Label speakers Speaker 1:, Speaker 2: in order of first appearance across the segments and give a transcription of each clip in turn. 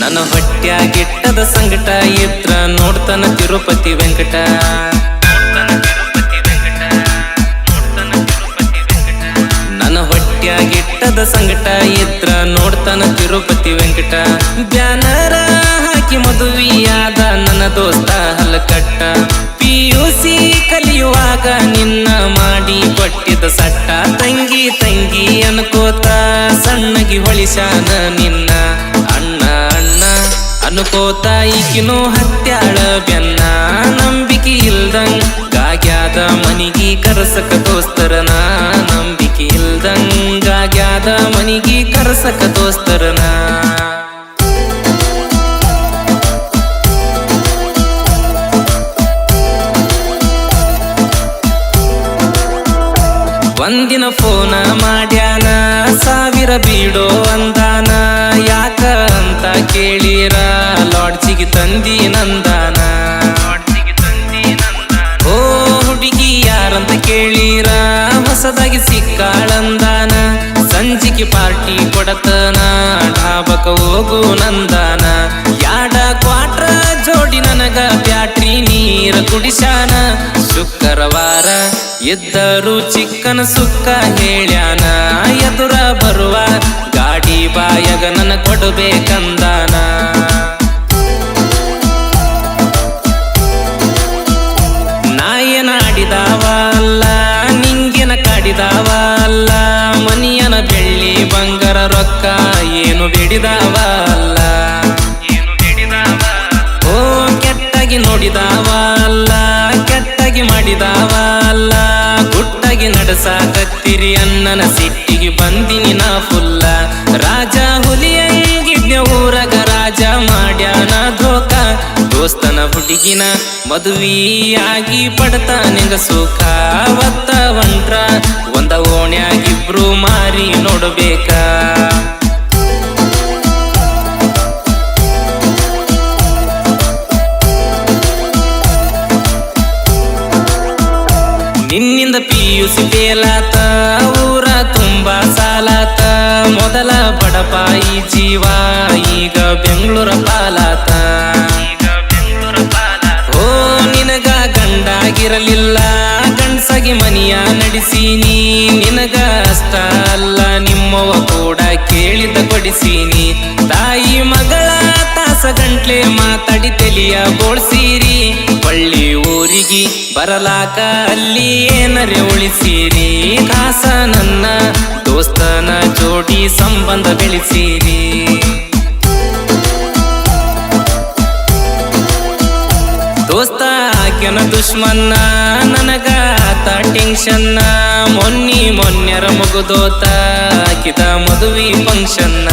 Speaker 1: ನನ್ನ ಹೊಟ್ಯಾಗಿಟ್ಟದ ಸಂಕಟ ಇದ್ರ ನೋಡ್ತಾನ ತಿರುಪತಿ ವೆಂಕಟ. ನನ್ನ ಸಂಕಟ ಇದ್ರ ನೋಡ್ತಾನ ತಿರುಪತಿ ವೆಂಕಟ. ಬ್ಯಾನರ ಹಾಕಿ ಮದುವೆಯಾದ ನನ್ನ ದೋಸ್ತ ಹಲಕಟ್ಟ. ಪಿ ಯು ಸಿ ಕಲಿಯುವಾಗ ನಿನ್ನ ಮಾಡಿ ಕೊಟ್ಟಿದ ಸಟ್ಟ. ತಂಗಿ ತಂಗಿ ಅನ್ಕೋತ ಸಣ್ಣಗಿ ಹೊಳಿಸಾನ ನಿನ್ನ ಅನ್ಕೋತ ಈಕಿನೂ ಹತ್ಯಾಳ ಬೆನ್ನ ನಂಬಿಕೆ ಇಲ್ದಂಗ್ ಗಾಗ್ಯಾದ ಮನಿಗಿ ಕರಸಕ ದೋಸ್ತರನ ನಂಬಿಕೆ ಇಲ್ದಂಗ್ ಗಾಗ್ಯಾದ ಮನಿಗಿ ಕರಸಕ ದೋಸ್ತರನ ಒಂದಿನ ಫೋನ ಮಾಡ್ಯಾನ ಸಾವಿರ ಬೀಡೋ ಅಂದಾನ ತಂದಿ ನಂದಾನ? ಓ ಹುಡುಗಿ ಯಾರಂತ ಕೇಳಿರ? ಹೊಸದಾಗಿ ಸಿಕ್ಕಾಳಂದಾನ? ಸಂಜಿಗೆ ಪಾರ್ಟಿ ಕೊಡತನ? ಢಾಬಕ ಹೋಗು ನಂದಾನ? ಯಾಡ ಕ್ವಾಟ್ರ ಜೋಡಿ ನನಗ ಬ್ಯಾಟ್ರಿ ನೀರ ಕುಡಿಸಾನ ಶುಕ್ರವಾರ ಇದ್ದರು ಚಿಕ್ಕನ ಸುಕ್ಕ ಹೇಳ್ಯಾನ? ಎದುರ ಬರುವ ಗಾಡಿ ಬಾಯಗ ನನ ಕೊಡಬೇಕಂದಾನ ಏನು ಬೇಡಿದಾವ ಅಲ್ಲ ಓ, ಕೆಟ್ಟಾಗಿ ನೋಡಿದಾವಲ್ಲ, ಕೆಟ್ಟಾಗಿ ಮಾಡಿದಾವ ಅಲ್ಲ ಗುಟ್ಟಾಗಿ ನಡೆಸಾಕತ್ತಿರಿ ಅನ್ನನ ಸಿಟ್ಟಿಗೆ ಬಂದಿನಿ ನಾ ಫುಲ್ಲ. ರಾಜ ಹುಲಿಯಂಗಿದ್ನ ಊರಗ ರಾಜ ಮಾಡ್ಯಾನ ಧೋಕ ದೋಸ್ತನ ಹುಡುಗಿನ ಮದುವೆಯಾಗಿ ಪಡ್ತಾನಿಂದ ಸುಖ. ಅವತ್ತ ಒಂಟ್ರ ಒಂದ ಓಣ್ಯಾಗಿಬ್ರು ಮಾರಿ ನೋಡಬೇಕ. ನಿನ್ನಿಂದ ಪಿ ಯು ಸಿ ಫೇಲಾತ ಊರ ತುಂಬಾ ಸಾಲಾತ. ಮೊದಲ ಬಡಪಾಯಿ ಜೀವ, ಈಗ ಬೆಂಗಳೂರ ಪಾಲಾತ. ಓ, ನಿನಗ ಗಂಡಾಗಿರಲಿಲ್ಲ, ಗಂಡ್ಸಾಗಿ ಮನಿಯ ನಡೆಸೀನಿ. ನಿನಗ ಅಷ್ಟ ಅಲ್ಲ ನಿಮ್ಮವ ಕೂಡ ಕೇಳಿದ ಕೊಡಿಸೀನಿ. ತಾಯಿ ಮಗಳ ತಾಸ ಗಂಟ್ಲೆ ಮಾತಾಡಿ ತಲಿಯ ಬೋಳ್ಸೀರಿ. ಬರಲಾಕ ಅಲ್ಲಿ ಏನರೆ ಉಳಿಸಿರಿ? ದಾಸ ನನ್ನ, ದೋಸ್ತನ ಜೋಡಿ ಸಂಬಂಧ ಬೆಳೆಸಿರಿ. ದೋಸ್ತ ಆಕೆನ ದುಶ್ಮನ್ನ, ನನಗ ಆತ ಟೆನ್ಷನ್ನ. ಮೊನ್ನಿ ಮೊನ್ನೆರ ಮುಗುದೋತ, ಆಕಿದ ಮದುವೆ ಫಂಕ್ಷನ್ನ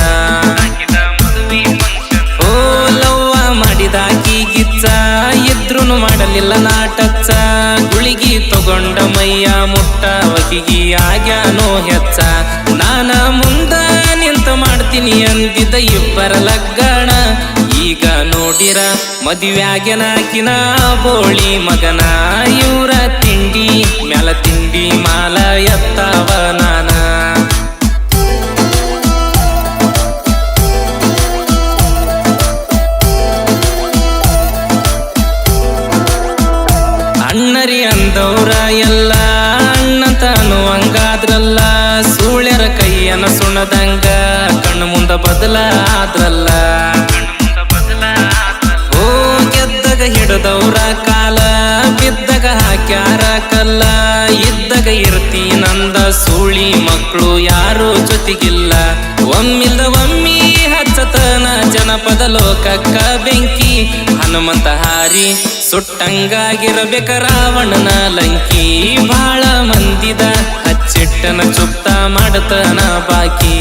Speaker 1: ಇದ್ರುನು ಮಾಡಲಿಲ್ಲ ನಾಟಚ್ಚ ಗುಳಿಗಿ ತಗೊಂಡ ಮೈಯ ಮುಟ್ಟ ವಕಿಗಿ ಆಗ್ಯಾನೋ ಹೆಚ್ಚ. ನಾನ ಮುಂದ ನಿಂತ ಮಾಡ್ತೀನಿ ಅಂದಿದ್ದ ಇಬ್ಬರ ಲಗ್ಗಣ. ಈಗ ನೋಡಿರ ಮದುವ್ಯಾಗೆನಾಕಿನ ಬೋಳಿ ಮಗನ. ಇವರ ತಿಂಡಿ ಮ್ಯಾಲ ಸೂಳ್ಯರ ಕೈಯನ ಸುಣದಂಗ, ಕಣ್ಣು ಮುಂದ ಬದಲ ಆದ್ರಲ್ಲ ಓ, ಗೆದ್ದಾಗ ಹಿಡದವ್ರ ಕಾಲ, ಬಿದ್ದಾಗ ಹಾಕ್ಯಾರ ಕಲ್ಲ. ಇದ್ದಾಗ ಇರ್ತಿ ನಂದ ಸೂಳಿ ಮಕ್ಕಳು ಯಾರು ಜೊತೆಗಿಲ್ಲ. ಒಮ್ಮಿಲ್ಲ ಒಮ್ಮಿ ಹಚ್ಚತನ ಜನಪದ ಲೋಕಕ್ಕ ಬೆಂಕಿ. ಹನುಮಂತ ಹಾರಿ ಸುಟ್ಟಂಗಾಗಿರಬೇಕ ರಾವಣನ ಲಂಕಿ. ಬಾಳ ಮಂದಿದ ಹಚ್ಚಿಟ್ಟನ ಚುಪ್ತ ಮಾಡತನ ಬಾಕಿ.